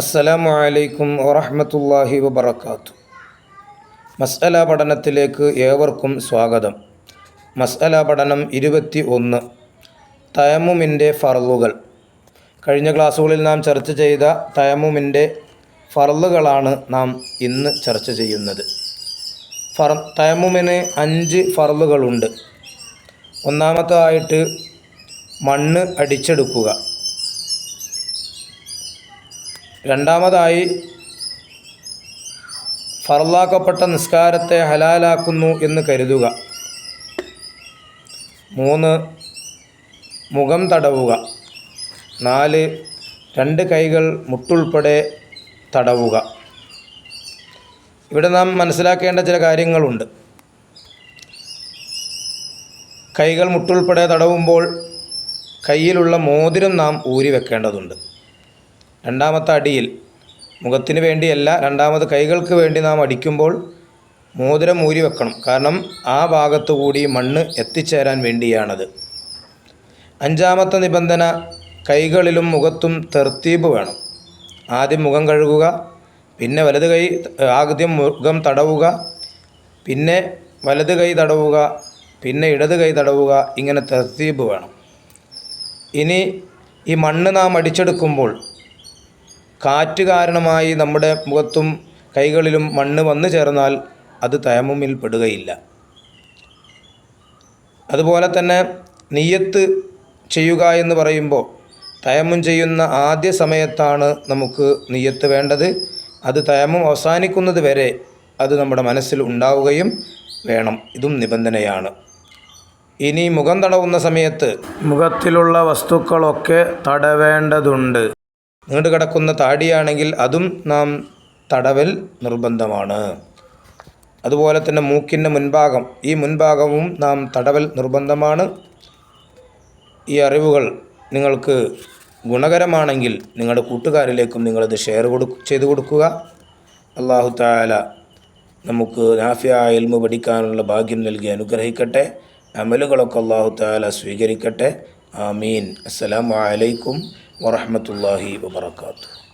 അസ്സലാമു അലൈക്കും വറഹ്മത്തുള്ളാഹി വബറകാത്തു. മസ്അല പഠനത്തിലേക്ക് ഏവർക്കും സ്വാഗതം. മസ്അല പഠനം ഇരുപത്തി ഒന്ന് തയമുമിന്റെ ഫറലുകൾ കഴിഞ്ഞ ക്ലാസ്സുകളിൽ നാം ചർച്ച ചെയ്ത തയമുമിന്റെ ഫറലുകളാണ് നാം ഇന്ന് ചർച്ച ചെയ്യുന്നത്. ഫർ തയമുമിന് അഞ്ച് ഫറലുകളുണ്ട് ഒന്നാമതായിട്ട് മണ്ണ് അടിച്ചെടുക്കുക. രണ്ടാമതായി ഫറലാക്കപ്പെട്ട നിസ്കാരത്തെ ഹലാലാക്കുന്നു എന്ന് കരുതുക. മൂന്ന് മുഖം തടവുക. നാല് രണ്ട് കൈകൾ മുട്ടുൾപ്പെടെ തടവുക. ഇവിടെ നാം മനസ്സിലാക്കേണ്ട ചില കാര്യങ്ങളുണ്ട്. കൈകൾ മുട്ടുൾപ്പെടെ തടവുമ്പോൾ കയ്യിലുള്ള മോതിരം നാം ഊരി വെക്കേണ്ടതുണ്ട് രണ്ടാമത്തെ അടിയിൽ മുഖത്തിന് വേണ്ടിയല്ല രണ്ടാമത് കൈകൾക്ക് വേണ്ടി നാം അടിക്കുമ്പോൾ മോതിരം ഊരി വെക്കണം. കാരണം ആ ഭാഗത്തു കൂടി മണ്ണ് എത്തിച്ചേരാൻ വേണ്ടിയാണത്. അഞ്ചാമത്തെ നിബന്ധന കൈകളിലും മുഖത്തും തെർത്തീബ് വേണം. ആദ്യം മുഖം കഴുകുക പിന്നെ വലത് കൈ ആദ്യം മുഖം തടവുക പിന്നെ വലത് കൈ തടവുക പിന്നെ ഇടത് കൈ തടവുക ഇങ്ങനെ തെർത്തീബ് വേണം. ഇനി ഈ മണ്ണ് നാം അടിച്ചെടുക്കുമ്പോൾ കാറ്റ് കാരണമായി നമ്മുടെ മുഖത്തും കൈകളിലും മണ്ണ് വന്നു ചേർന്നാൽ അത് തയമ്മുമിൽ പെടുകയില്ല. അതുപോലെ തന്നെ നീയത്ത് ചെയ്യുക എന്ന് പറയുമ്പോൾ തയമ്മും ചെയ്യുന്ന ആദ്യ സമയത്താണ് നമുക്ക് നീയത്ത് വേണ്ടത്. അത് തയമ്മും അവസാനിക്കുന്നത് വരെ അത് നമ്മുടെ മനസ്സിൽ ഉണ്ടാവുകയും വേണം. ഇതും നിബന്ധനയാണ്. ഇനി മുഖം തടവുന്ന സമയത്ത് മുഖത്തിലുള്ള വസ്തുക്കളൊക്കെ തടവേണ്ടതുണ്ട്. നീണ്ടു കിടക്കുന്ന താടിയാണെങ്കിൽ അതും നാം തടവൽ നിർബന്ധമാണ്. അതുപോലെ തന്നെ മൂക്കിന്റെ മുൻഭാഗം. ഈ മുൻഭാഗവും നാം തടവൽ നിർബന്ധമാണ്. ഈ അറിവുകൾ നിങ്ങൾക്ക് ഗുണകരമാണെങ്കിൽ നിങ്ങളുടെ കൂട്ടുകാരിലേക്കും നിങ്ങളത് ഷെയർ കൊടു ചെയ്തു കൊടുക്കുക. അള്ളാഹു താല നമുക്ക് നാഫിയായ ഇൽമ പഠിക്കാനുള്ള ഭാഗ്യം നൽകി അനുഗ്രഹിക്കട്ടെ. അമലുകളൊക്കെ അള്ളാഹു താല സ്വീകരിക്കട്ടെ. ആമീൻ. അസ്സലാമു അലൈക്കും വറഹമത്തല്ലാഹി വബർക്കാത്തു